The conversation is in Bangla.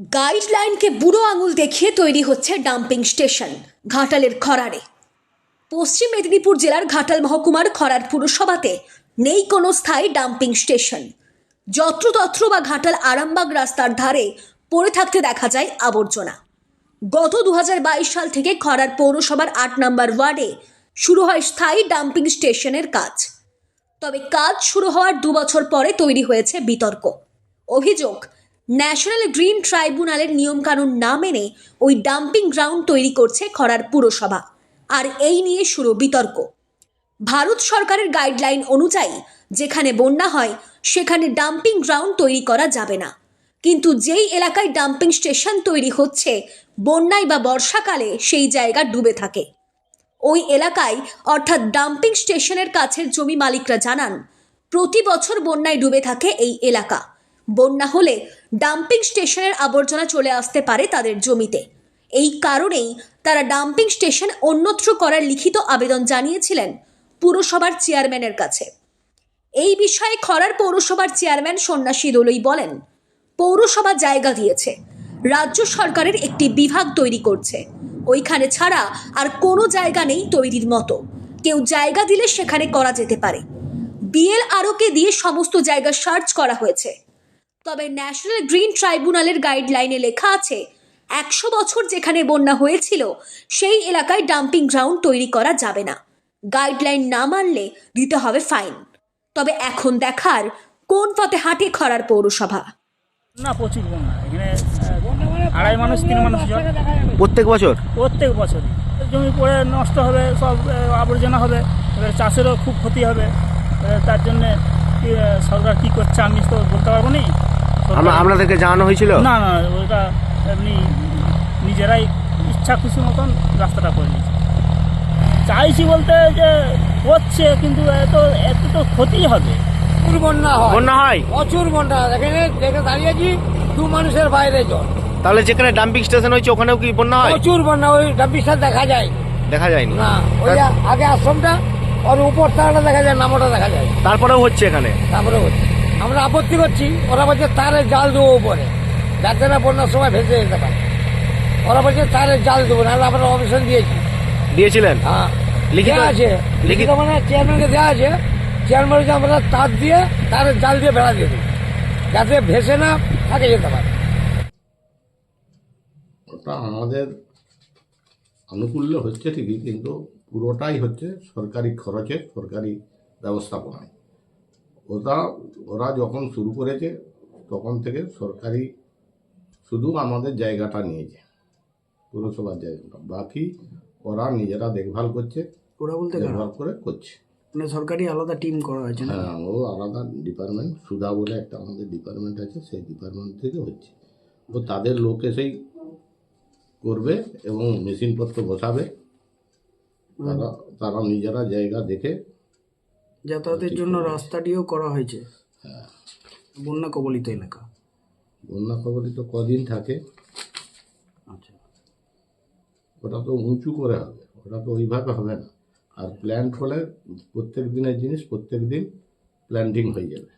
গাইডলাইনকে বুড়ো আঙুল দেখিয়ে তৈরি হচ্ছে ডাম্পিং স্টেশন, ঘাটালের খরারে। পশ্চিম মেদিনীপুর জেলার ঘাটাল মহকুমার খরার পুরসভাতে নেই কোনো স্থায়ী ডাম্পিং স্টেশন। যত্রতত্র বা ঘাটাল আরামবাগ রাস্তার ধারে পড়ে থাকতে দেখা যায় আবর্জনা। গত দুহাজার বাইশ সাল থেকে খরার পৌরসভার আট নম্বর ওয়ার্ডে শুরু হয় স্থায়ী ডাম্পিং স্টেশনের কাজ। তবে কাজ শুরু হওয়ার দু বছর পরে তৈরি হয়েছে বিতর্ক। অভিযোগ ন্যাশনাল গ্রিন ট্রাইব্যুনালের নিয়মকানুন না মেনে ওই ডাম্পিং গ্রাউন্ড তৈরি করছে খরার পুরসভা। আর এই নিয়ে শুরু বিতর্ক। ভারত সরকারের গাইডলাইন অনুযায়ী, যেখানে বন্যা হয়, সেখানে ডাম্পিং গ্রাউন্ড তৈরি করা যাবে না। কিন্তু যেই এলাকায় ডাম্পিং স্টেশন তৈরি হচ্ছে, বন্যায় বা বর্ষাকালে সেই জায়গা ডুবে থাকে। ওই এলাকায়, অর্থাৎ ডাম্পিং স্টেশনের কাছের জমি মালিকরা জানান, প্রতি বছর বন্যায় ডুবে থাকে এই এলাকা। বন্যা হলে ডাম্পিং স্টেশনের আবর্জনা চলে আসতে পারে তাদের জমিতে। এই কারণেই তারা ডাম্পিং স্টেশন অন্যত্র করার লিখিত আবেদন জানিয়েছিলেন পুরসভার চেয়ারম্যানের কাছে। এই বিষয়ে খরার পৌরসভার চেয়ারম্যান সন্ন্যাসী দোলই বলেন, পৌরসভা জায়গা দিয়েছে, রাজ্য সরকারের একটি বিভাগ তৈরি করছে। ওইখানে ছাড়া আর কোনো জায়গা নেই তৈরির মতো। কেউ জায়গা দিলে সেখানে করা যেতে পারে। বিএল আরোকে দিয়ে সমস্ত জায়গা সার্চ করা হয়েছে। তবে ন্যাশনাল গ্রিন ট্রাইব্যুনালের গাইডলাইনে লেখা আছে একশো বছর যেখানে বন্যা হয়েছিল সেই এলাকায় ডাম্পিং গ্রাউন্ড তৈরি করা যাবে না। গাইডলাইন না মানলে দিতে হবে ফাইন তবে এখন দেখার কোন পথে হাঁটে খরার পৌরসভা। না প্রচুর বন্যা। এখানে আড়াই মানুষ তিন মানুষ প্রত্যেক বছর? প্রত্যেক বছর। জমি পড়ে নষ্ট হবে সব আবর্জনা হবে। এবার চাষেরও খুব ক্ষতি হবে। এবার তার জন্যে সরকার কী করছে আমি তো বলতে পারব নি। আপনাদেরকে জানানো হয়েছিল? না না ওটা এমনি নিজেরাই ইচ্ছা খুশি মতন রাস্তাটা করে নিয়েছে। চাইছি বলতে যে হচ্ছে কিন্তু এত এত তো ক্ষতি হবে। বন্যা হয়। বন্যা হয়? প্রচুর বন্যা এখানে দেখে দাঁড়িয়েছি দু মানুষের বাইরে জল। তাহলে যেখানে ডাম্পিং স্টেশন হয়েছে ওখানেও কি বন্যা হয়? প্রচুর বন্যা ওই ডাব্বিসটা দেখা যায়। দেখা যায়নি? না ওই আগে আশ্রমটা ওর উপর তারটা দেখা যায় নামটা দেখা যায়। তারপরেও হচ্ছে এখানে? তারপরে হচ্ছে। আমরা আপত্তি করছি ওরা বলছে তারে জাল দেবো উপরে। যাতে না বন্যার সময় ভেসে যেতে পারে। ওরা বলছে তারে জাল দেবো নাহলে আমরা অপশন দিয়েছি। দিয়েছিলেন? হ্যাঁ। লিখিত- দেওয়া আছে। লিখিত- লিখিত মানে চেয়ারম্যানকে দেওয়া আছে। চেয়ারম্যান বলছে আমরা তার দিয়ে তার জাল দিয়ে বেড়া দিয়ে দিই যাতে ভেসে না থাকে যেতে পারে। ওটা আমাদের আনুকূল্য হচ্ছে ঠিকই কিন্তু পুরোটাই হচ্ছে সরকারি খরচে সরকারি ব্যবস্থাপনায়। ওটা ওরা যখন শুরু করেছে তখন থেকে সরকারি শুধু আমাদের জায়গাটা নিয়েছে পুরসভার জায়গাটা। বাকি ওরা নিজেরা দেখভাল করছে ওরা বলতে দেখভাল করে করছে। মানে সরকারি আলাদা টিম করা হয়েছে না? হ্যাঁ ও আলাদা ডিপার্টমেন্ট সুধা বলে একটা আমাদের ডিপার্টমেন্ট আছে সেই ডিপার্টমেন্ট থেকে হচ্ছে। ও তাদের লোক এসেই করবে এবং মেশিনপত্র বসাবে। তারা তারা নিজেরা জায়গা দেখে যাতায়াতের জন্য রাস্তাটিও করা হয়েছে। হ্যাঁ। বন্যা কবলিত এলাকা। বন্যা কবলিত কদিন থাকে। আচ্ছা। ওটা তো উঁচু করে হবে। ওটা তো ওইভাবে হবে না। আর প্ল্যান্ট হলে প্রত্যেক দিনের জিনিস প্রত্যেক দিন প্ল্যান্টিং হয়ে যাবে।